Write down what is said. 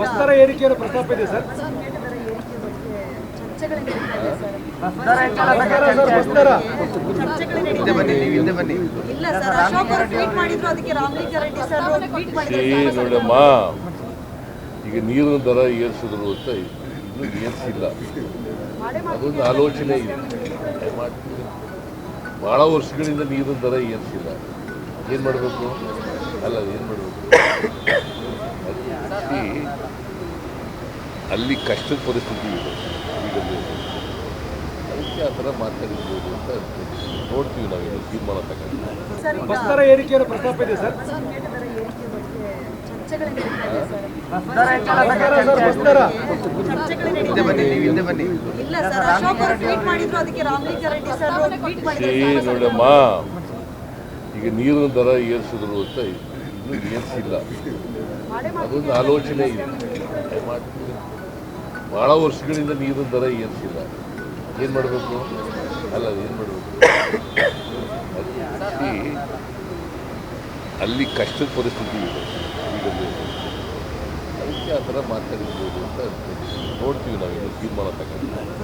Bus ದರ ಏರಿಕೆಯ ಪ್ರಸ್ತಾಪ ಇದೆ ಸರ್. ನೋಡಮ್ಮ ಈಗ ನೀರಿನ ದರ ಏರಿಸಿದ್ರು ಅಂತ ಇನ್ನೂ ಏರಿಸಿಲ್ಲ. ಅದೊಂದು ಆಲೋಚನೆ ಇದೆ. ಬಹಳ ಭಾಳ ವರ್ಷಗಳಿಂದ ನೀರಿನ ದರ ಏರ್ಸಿಲ್ಲ. ಏನು ಮಾಡಬೇಕು? ಅಲ್ಲ ಏನು ಮಾಡಬೇಕು? ಅಲ್ಲಿ ಕಷ್ಟದ ಪರಿಸ್ಥಿತಿ ಇದೆ. ಈಗಲೂ ಅದಕ್ಕೆ ಆ ಥರ ಮಾತಾಡಿರ್ಬೋದು ಅಂತ. ನೋಡ್ತೀವಿ ನಾವೇನು ತೀರ್ಮಾನ ತಗೊಂಡು. ಸರ್ ಈಗ ಬಸ್ ದರ ಏರಿಕೆಯ ಪ್ರಸ್ತಾಪ ಇದೆ ಸರ್. ನೋಡಮ್ಮ ಈಗ ನೀರಿನ ದರ ಏರಿಸಿದ್ರು ಅಂತ ಇನ್ನೂ ಏರಿಸಿಲ್ಲ ಅದೊಂದು ಆಲೋಚನೆ ಇದೆ. ಭಾಳ ವರ್ಷಗಳಿಂದ ನೀರಿನ ದರ ಏರಿಸಿಲ್ಲ. ಏನು ಮಾಡಬೇಕು? ಅಲ್ಲ, ಏನು ಮಾಡಬೇಕು? ಅಲ್ಲಿ ಕಷ್ಟದ ಪರಿಸ್ಥಿತಿ ಇದೆ. ಅದಕ್ಕೆ ಆ ಥರ ಮಾತಾಡಿರ್ಬೋದು ಅಂತ. ನೋಡ್ತೀವಿ ನಾವೇನು ತೀರ್ಮಾನ ತಗೊಂಡು.